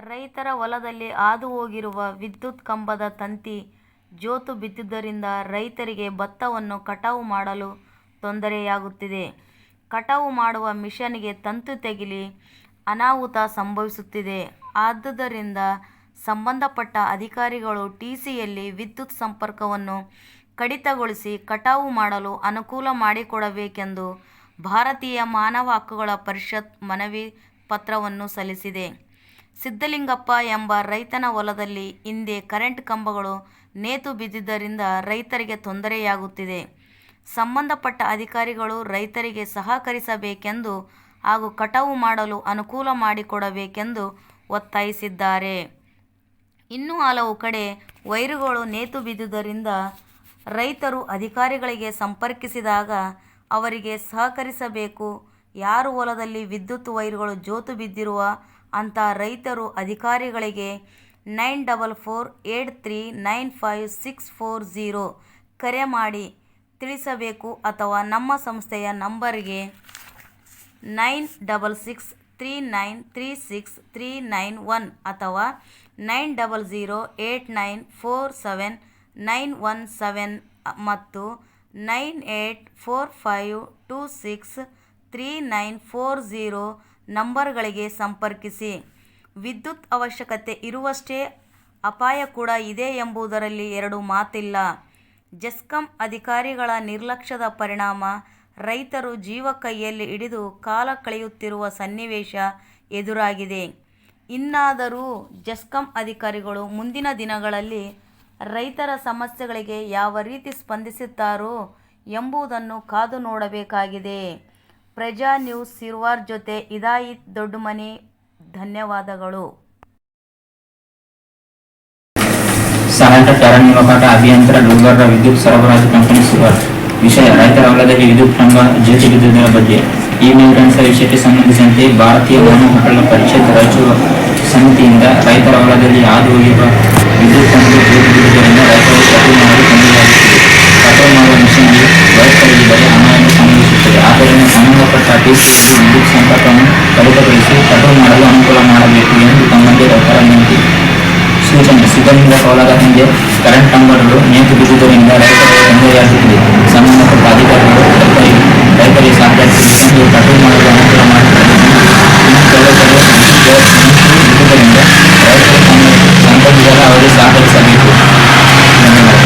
ರೈತರ ಹೊಲದಲ್ಲಿ ಹಾದು ಹೋಗಿರುವ ವಿದ್ಯುತ್ ಕಂಬದ ತಂತಿ ಜೋತು ಬಿದ್ದಿದ್ದರಿಂದ ರೈತರಿಗೆ ಭತ್ತವನ್ನು ಕಟಾವು ಮಾಡಲು ತೊಂದರೆಯಾಗುತ್ತಿದೆ. ಕಟಾವು ಮಾಡುವ ಮಿಷನ್ಗೆ ತಂತು ತೆಗಿಲಿ ಅನಾಹುತ ಸಂಭವಿಸುತ್ತಿದೆ. ಆದ್ದರಿಂದ ಸಂಬಂಧಪಟ್ಟ ಅಧಿಕಾರಿಗಳು ಟಿಸಿಯಲ್ಲಿ ವಿದ್ಯುತ್ ಸಂಪರ್ಕವನ್ನು ಕಡಿತಗೊಳಿಸಿ ಕಟಾವು ಮಾಡಲು ಅನುಕೂಲ ಮಾಡಿಕೊಡಬೇಕೆಂದು ಭಾರತೀಯ ಮಾನವ ಹಕ್ಕುಗಳ ಪರಿಷತ್ ಮನವಿ ಪತ್ರವನ್ನು ಸಲ್ಲಿಸಿದೆ. ಸಿದ್ದಲಿಂಗಪ್ಪ ಎಂಬ ರೈತನ ಹೊಲದಲ್ಲಿ ಹಿಂದೆ ಕರೆಂಟ್ ಕಂಬಗಳು ನೇತು ಬಿದ್ದಿದ್ದರಿಂದ ರೈತರಿಗೆ ತೊಂದರೆಯಾಗುತ್ತಿದೆ. ಸಂಬಂಧಪಟ್ಟ ಅಧಿಕಾರಿಗಳು ರೈತರಿಗೆ ಸಹಕರಿಸಬೇಕೆಂದು ಹಾಗೂ ಕಟಾವು ಮಾಡಲು ಅನುಕೂಲ ಮಾಡಿಕೊಡಬೇಕೆಂದು ಒತ್ತಾಯಿಸಿದ್ದಾರೆ. ಇನ್ನು ಹಲವು ಕಡೆ ವೈರುಗಳು ನೇತು ಬಿದ್ದುದರಿಂದ ರೈತರು ಅಧಿಕಾರಿಗಳಿಗೆ ಸಂಪರ್ಕಿಸಿದಾಗ ಅವರಿಗೆ ಸಹಕರಿಸಬೇಕು. ಯಾರ ಹೊಲದಲ್ಲಿ ವಿದ್ಯುತ್ ವೈರುಗಳು ಜೋತು ಬಿದ್ದಿರುವ ಅಂತ ರೈತರು ಅಧಿಕಾರಿಗಳಿಗೆ nine double four eight three nine five six four zero ಕರೆ ಮಾಡಿ ತಿಳಿಸಬೇಕು ಅಥವಾ ನಮ್ಮ ಸಂಸ್ಥೆಯ ನಂಬರ್ಗೆ nine double six three nine three six three nine one ಅಥವಾ nine double zero eight nine four seven nine one seven ಮತ್ತು nine eight four five two six three nine four zero ನಂಬರ್ಗಳಿಗೆ ಸಂಪರ್ಕಿಸಿ. ವಿದ್ಯುತ್ ಅವಶ್ಯಕತೆ ಇರುವಷ್ಟೇ ಅಪಾಯ ಕೂಡ ಇದೆ ಎಂಬುದರಲ್ಲಿ ಎರಡು ಮಾತಿಲ್ಲ. ಜೆಸ್ಕಾಂ ಅಧಿಕಾರಿಗಳ ನಿರ್ಲಕ್ಷ್ಯದ ಪರಿಣಾಮ ರೈತರು ಜೀವ ಕೈಯಲ್ಲಿ ಹಿಡಿದು ಕಾಲ ಕಳೆಯುತ್ತಿರುವ ಸನ್ನಿವೇಶ ಎದುರಾಗಿದೆ. ಇನ್ನಾದರೂ ಜೆಸ್ಕಾಂ ಅಧಿಕಾರಿಗಳು ಮುಂದಿನ ದಿನಗಳಲ್ಲಿ ರೈತರ ಸಮಸ್ಯೆಗಳಿಗೆ ಯಾವ ರೀತಿ ಸ್ಪಂದಿಸುತ್ತಾರೋ ಎಂಬುದನ್ನು ಕಾದು ನೋಡಬೇಕಾಗಿದೆ. ಪ್ರಜಾ ನ್ಯೂಸ್ ಸಿರ್ವಾರ್ ಜೊತೆ ಇದಾಯಿತ್ ಮನೆ ಧನ್ಯವಾದಗಳು. ಸಹಾಯಕ ಕಾರ್ಯನಿರ್ವಾಹಕ ಅಭಿಯಂತರ ಡೋಂಗರ್ರ ವಿದ್ಯುತ್ ಸರಬರಾಜು ಕಂಪನಿ ಸಿರ್ವಾರ್. ವಿಷಯ, ರೈತರ ವಲಯದಲ್ಲಿ ವಿದ್ಯುತ್ ಜೋತು ವಿದ್ಯುತ್ನ ಬಗ್ಗೆ. ಈ ಮೇಲ್ಕಾಣಿಸಿದ ವಿಷಯಕ್ಕೆ ಸಂಬಂಧಿಸಿದಂತೆ ಭಾರತೀಯ ಹಕ್ಕುಗಳ ಪರಿಷತ್ ರಾಯಚೂರು ಸಮಿತಿಯಿಂದ ರೈತರ ವಲಯದಲ್ಲಿ ಹಾದು ಹೋಗಿರುವ ವಿದ್ಯುತ್ ಜೋತು ವಿದ್ಯುತ್ ರೈತರು ಕಟಾವು ಮಾಡಲು ತೊಂದರೆಯಾಗುತ್ತಿದೆ. ಮಾಡುವ ಮಿಷನ್ಗೆ ಕ್ಷೇತ್ರವನ್ನು ಮಾಡಲು ಅನುಕೂಲ ಮಾಡಬೇಕು ಎಂದು ತಮ್ಮಲ್ಲಿ ರೈತರ ವಿನಂತಿ ಸೂಚನೆ ಸಿಗಲಿಂದ ಸೋಲಾದ ಹಿಂದೆ ಕರೆಂಟ್ ಕಂಬಗಳು ನೇತು ಬಿದ್ದುದರಿಂದ ರೈತರಿಗೆ ತೊಂದರೆಯಾಗುತ್ತಿದೆ ಸಂಬಂಧಪಟ್ಟ ಅಧಿಕಾರಿಗಳು ರೈತರಿಗೆ ರೈತರಿಗೆ ಸಾಕಷ್ಟು ಶಿಕ್ಷಣಕ್ಕೆ ಕಟು ಮಾಡಲು ಅನುಕೂಲ ಮಾಡುತ್ತಾರೆ ಇರುವುದರಿಂದ ರೈತರು ತಮ್ಮ ಸಂಪತ್ತಿಗಳ ಅವರಿಗೆ ಸಹಕರಿಸಬೇಕು ಧನ್ಯವಾದ